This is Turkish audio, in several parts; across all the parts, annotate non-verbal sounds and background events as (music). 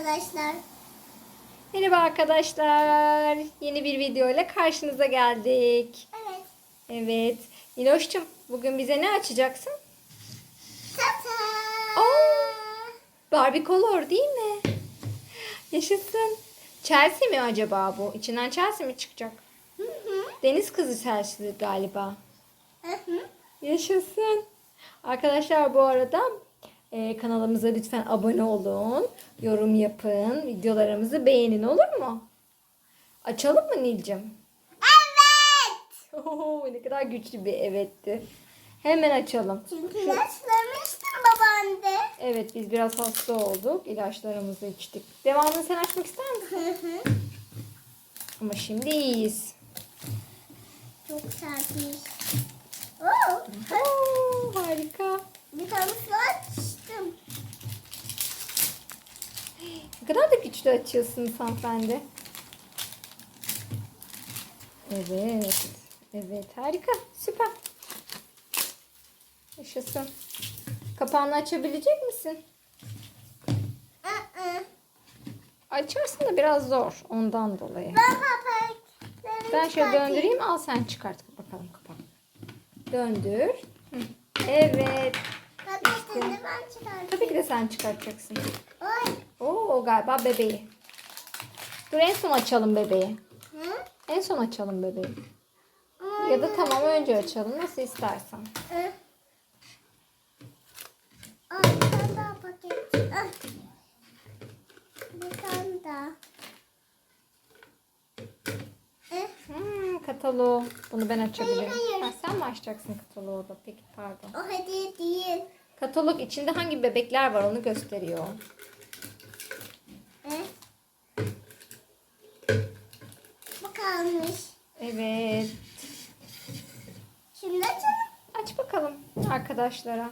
arkadaşlar. Merhaba arkadaşlar. Yeni bir video ile karşınıza geldik. Evet. Evet. Niloş'cum bugün bize ne açacaksın? Tata. Aa! Barbie Color değil mi? Yaşasın. Chelsea mi acaba bu? İçinden Chelsea mi çıkacak? Hı hı. Deniz kızı Chelsea galiba. Hı hı. Yaşasın. Arkadaşlar bu arada e, kanalımıza lütfen abone olun. Yorum yapın. Videolarımızı beğenin olur mu? Açalım mı Nilcim? Evet. Oo, ne kadar güçlü bir evetti. Hemen açalım. Çünkü yaşlamıştım babaanne. Evet biz biraz hasta olduk. İlaçlarımızı içtik. Devamını sen açmak ister misin? Hı hı. Ama şimdi iyiyiz. Çok sertmiş. Oo. Oo, harika. Bir tanesini açtım. Ne kadar da güçlü açıyorsunuz hanımefendi. Evet. Evet harika. Süper. Yaşasın. Kapağını açabilecek misin? Açarsın da biraz zor. Ondan dolayı. Ben şöyle döndüreyim. Al sen çıkart bakalım kapağı. Döndür. Hı. Ben çıkartayım. Tabii ki de sen çıkartacaksın. Oy. Oo galiba bebeği. Dur en son açalım bebeği. Hı? En son açalım bebeği. Ya da tamam önce açalım nasıl istersen. Hı. Aa, bir tane daha paket. Ah. Bir tane daha. Hmm, katalog. Bunu ben açabilirim. Hayır, hayır. Ha, sen mi açacaksın kataloğu da? Peki pardon. o hediye değil. Katalog içinde hangi bebekler var onu gösteriyor. Bu kalmış. Evet. Şimdi açalım. Aç bakalım arkadaşlara.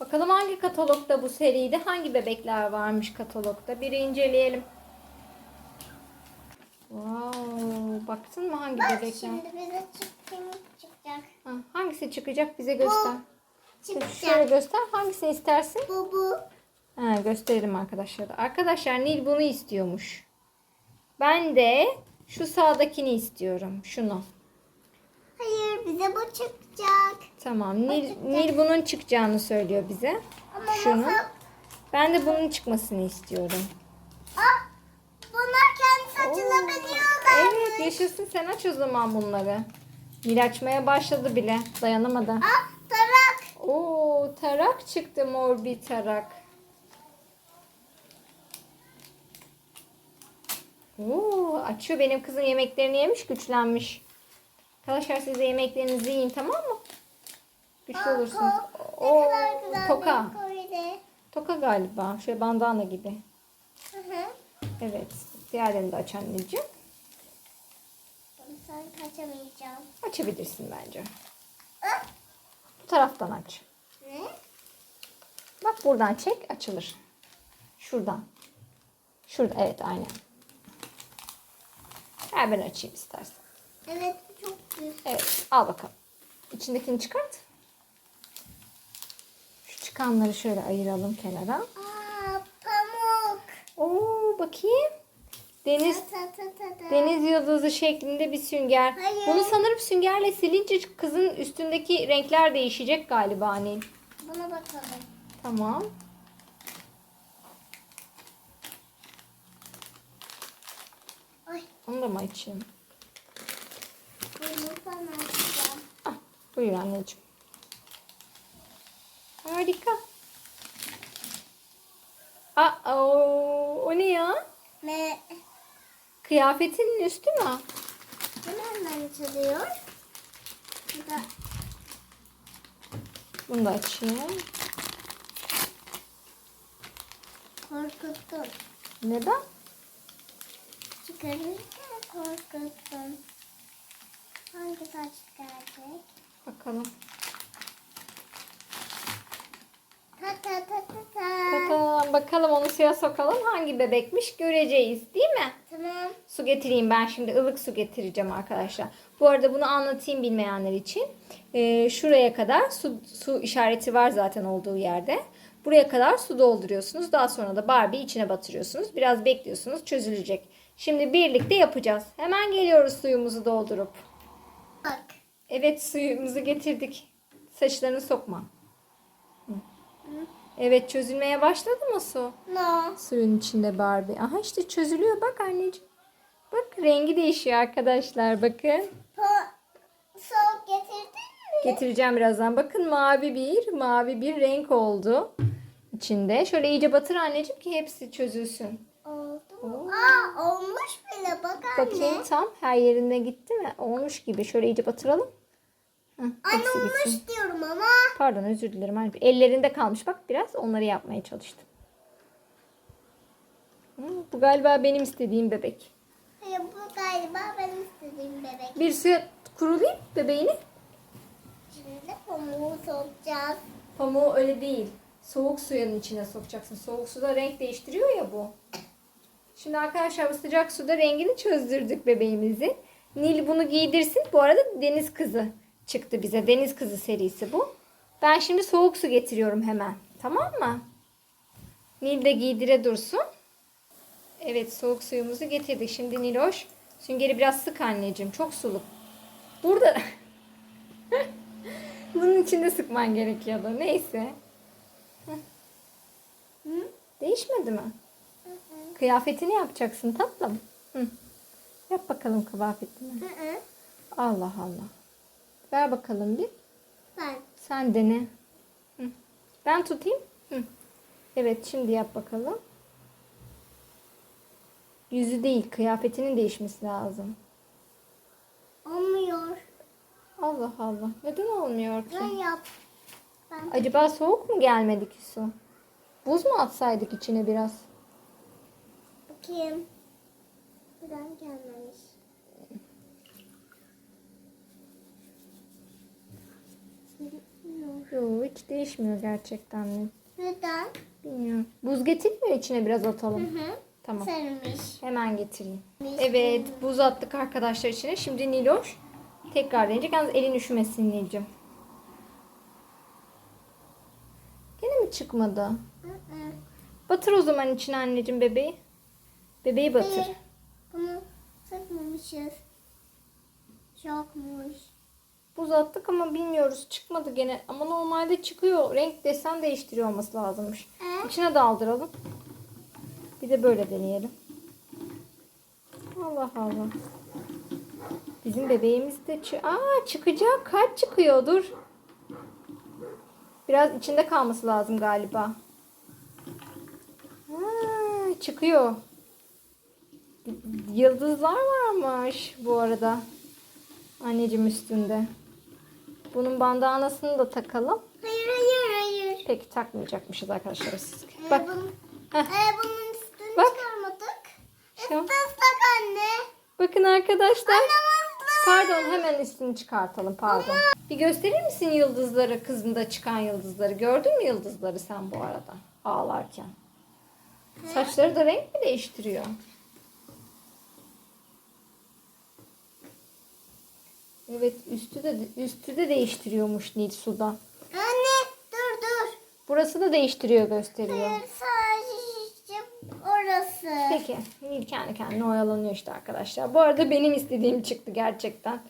Bakalım hangi katalogda bu seride hangi bebekler varmış katalogda. Biri inceleyelim. Wow, baktın mı hangi Bak bebekler? şimdi bize çıkacak. Ha, hangisi çıkacak bize göster. Şöyle Çıkacak. göster. Hangisini istersin? Bu bu. Ha, gösterelim arkadaşlar. Arkadaşlar Nil bunu istiyormuş. Ben de şu sağdakini istiyorum. Şunu. Hayır bize bu çıkacak. Tamam. Nil, Nil bunun çıkacağını söylüyor bize. Ama Şunu. masal- Ben de bunun çıkmasını istiyorum. Bunlar kendi açılabiliyorlar. Evet yaşasın sen aç o zaman bunları. Nil açmaya başladı bile. Dayanamadı. Tarak. Oo tarak çıktı mor bir tarak. Oo açıyor benim kızım yemeklerini yemiş güçlenmiş. Arkadaşlar siz de yemeklerinizi yiyin tamam mı? Güçlü Aa, olursunuz. Ne Oo, kadar güzel toka. bir. Toka galiba. Şöyle bandana gibi. Hı hı. Evet. Diğerlerini de aç anneciğim. Sen kaçamayacağım. Açabilirsin bence. Bu taraftan aç. ne? Bak buradan çek açılır. Şuradan. Şurada evet aynen. Ver ben açayım istersen. Evet çok büyük. Evet al bakalım. İçindekini çıkart. Şu çıkanları şöyle ayıralım kenara. Aa, pamuk. Oo bakayım. Deniz deniz yıldızı şeklinde bir sünger. Hayır. Bunu sanırım süngerle silince kızın üstündeki renkler değişecek galiba hani. Buna bakalım. Tamam. Ay, Onu da mı açayım? bunu sana açacağım. Ah, buyur anneciğim. Harika. Aa, o, o ne ya? Ne? Kıyafetinin üstü mü? Nereden açılıyor? Bu da Bunu da açayım. korkuttun. Neden? Çıkarırken korkuttun. Hangi saç gelecek? Bakalım. Ta ta ta ta ta. Bakalım, bakalım onu suya sokalım. Hangi bebekmiş göreceğiz değil mi? Tamam. Su getireyim ben şimdi ılık su getireceğim arkadaşlar. Bu arada bunu anlatayım bilmeyenler için. Ee, şuraya kadar su, su işareti var zaten olduğu yerde. Buraya kadar su dolduruyorsunuz. Daha sonra da Barbie içine batırıyorsunuz. Biraz bekliyorsunuz çözülecek. Şimdi birlikte yapacağız. Hemen geliyoruz suyumuzu doldurup. Bak. Evet suyumuzu getirdik. Saçlarını sokma. Evet çözülmeye başladı mı su? No. Suyun içinde Barbie. Aha işte çözülüyor bak anneciğim. Bak rengi değişiyor arkadaşlar bakın. Pa- soğuk getirdin mi? Getireceğim birazdan. Bakın mavi bir, mavi bir renk oldu içinde. Şöyle iyice batır anneciğim ki hepsi çözülsün. Oldu mu? Aa olmuş bile bak anne. Bakayım tam her yerine gitti mi? Olmuş gibi. Şöyle iyice batıralım. Anne gitsin. diyorum ama. Pardon özür dilerim. Hani Ellerinde kalmış bak biraz onları yapmaya çalıştım. Hı, Bu galiba benim istediğim bebek. Hayır, bu galiba benim istediğim bebek. Bir suya kurulayım bebeğini. Şimdi pamuğu sokacağız. Pamuğu öyle değil. Soğuk suyun içine sokacaksın. Soğuk suda renk değiştiriyor ya bu. Şimdi arkadaşlar bu sıcak suda rengini çözdürdük bebeğimizi. Nil bunu giydirsin. Bu arada deniz kızı çıktı bize. Deniz kızı serisi bu. Ben şimdi soğuk su getiriyorum hemen. Tamam mı? Nil de giydire dursun. Evet soğuk suyumuzu getirdik. Şimdi Niloş süngeri biraz sık anneciğim. Çok sulu. Burada (laughs) bunun içinde sıkman gerekiyordu. Neyse. Hı? Değişmedi mi? Hı hı. Kıyafetini yapacaksın tatlım. Hı. Yap bakalım kıyafetini. Hı hı. Allah Allah. Ver bakalım bir. Ben. Sen dene. Hı. Ben tutayım. Hı. Evet şimdi yap bakalım. Yüzü değil kıyafetinin değişmesi lazım. Olmuyor. Allah Allah. Neden olmuyor ki? Ben yap. Ben. Acaba soğuk mu gelmedi ki su? Buz mu atsaydık içine biraz? Bakayım. Buradan gelmemiş. Hiç değişmiyor gerçekten mi? Neden? Bilmiyorum. Buz getirmiyor içine biraz Hı atalım. hı. Tamam. Sarılmış. Hemen getireyim. Evet buz attık arkadaşlar içine. Şimdi Niloş tekrar deneyecek. Yalnız elin üşümesin Nilcim. Gene mi çıkmadı? Hı hı. Batır o zaman içine anneciğim bebeği. Bebeği batır. Hayır. Bunu sıkmamışız. Çokmuş. Buz attık ama bilmiyoruz. Çıkmadı gene. Ama normalde çıkıyor. Renk desen değiştiriyor olması lazımmış. Ee? İçine daldıralım. Bir de böyle deneyelim. Allah Allah. Bizim bebeğimiz de çı- Aa, çıkacak. Kalp çıkıyor. Dur. Biraz içinde kalması lazım galiba. Ha, çıkıyor. Yıldızlar varmış bu arada. Anneciğim üstünde. Bunun bandanasını da takalım. Hayır hayır hayır. Peki takmayacakmışız arkadaşlar siz. Ee, Bak. bunun, ee, bunun üstünü Bak. çıkarmadık. Şu ıslak anne. Bakın arkadaşlar. Namazlı. Pardon hemen üstünü çıkartalım pardon. Bir gösterir misin yıldızları kızında çıkan yıldızları? Gördün mü yıldızları sen bu arada ağlarken? Saçları da renk mi değiştiriyor? Evet üstü de üstü de değiştiriyormuş Nil suda. Anne dur dur. Burası da değiştiriyor gösteriyor. Hayır sadece orası. Peki. Nil kendi kendine oyalanıyor işte arkadaşlar. Bu arada benim istediğim çıktı gerçekten.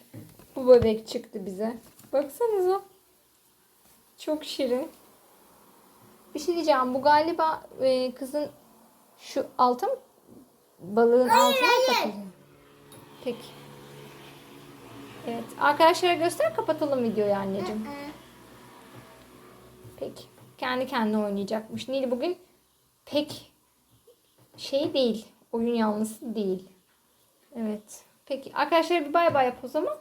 Bu bebek çıktı bize. Baksanıza. Çok şirin. Bir şey diyeceğim. Bu galiba e, kızın şu altı mı? Balığın altına hayır. takılıyor? Peki. Evet. Arkadaşlara göster kapatalım videoyu anneciğim. Peki. Kendi kendine oynayacakmış. Nil bugün pek şey değil. Oyun yanlısı değil. Evet. Peki. Arkadaşlar bir bay bay yap o zaman.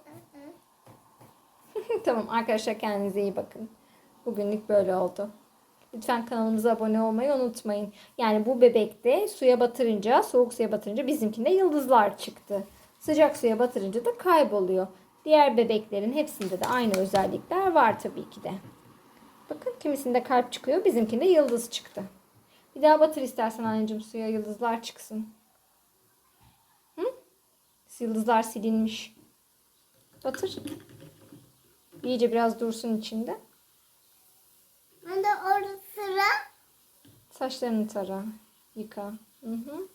(laughs) tamam arkadaşlar kendinize iyi bakın. Bugünlük böyle oldu. Lütfen kanalımıza abone olmayı unutmayın. Yani bu bebekte suya batırınca, soğuk suya batırınca bizimkinde yıldızlar çıktı. Sıcak suya batırınca da kayboluyor. Diğer bebeklerin hepsinde de aynı özellikler var tabii ki de. Bakın kimisinde kalp çıkıyor, bizimkinde yıldız çıktı. Bir daha batır istersen anneciğim suya yıldızlar çıksın. Hı? Yıldızlar silinmiş. Batır. İyice biraz dursun içinde. Ben de orada sıra Saçlarını tara. Yıka. Hı hı.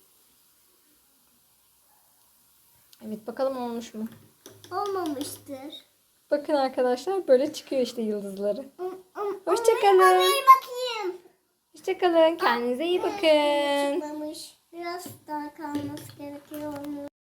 Evet bakalım olmuş mu? Olmamıştır. Bakın arkadaşlar böyle çıkıyor işte yıldızları. Um, um, Hoşçakalın. Oraya bakayım. Hoşçakalın. Kendinize iyi bakın. Çıkmamış. Biraz daha kalması gerekiyor onun.